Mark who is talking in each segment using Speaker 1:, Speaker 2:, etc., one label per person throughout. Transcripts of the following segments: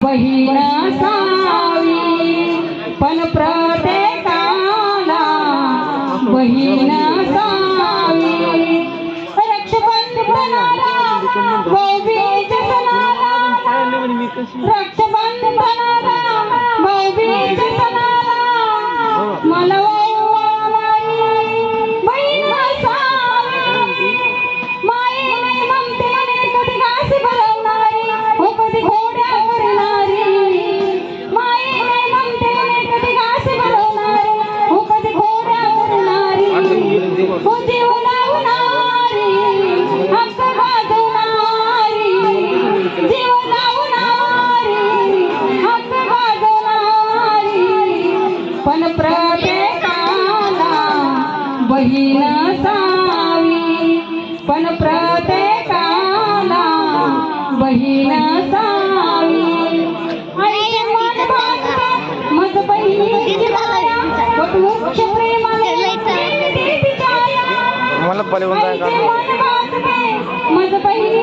Speaker 1: बहीण सावी पण प्रत्येकाला बहीण सावी. रक्षबंधनाला गोबी रक्षबंधनाला ही नसावी पण प्रत्येकाला बहीण सावी. मग
Speaker 2: मला
Speaker 1: बलिवंत मग बहिणी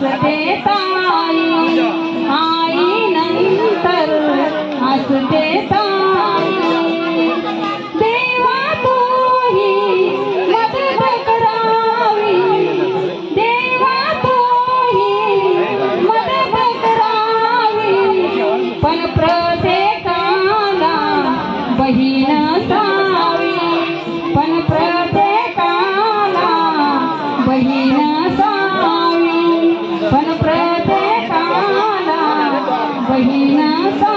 Speaker 1: Thank you. Bahina Sa.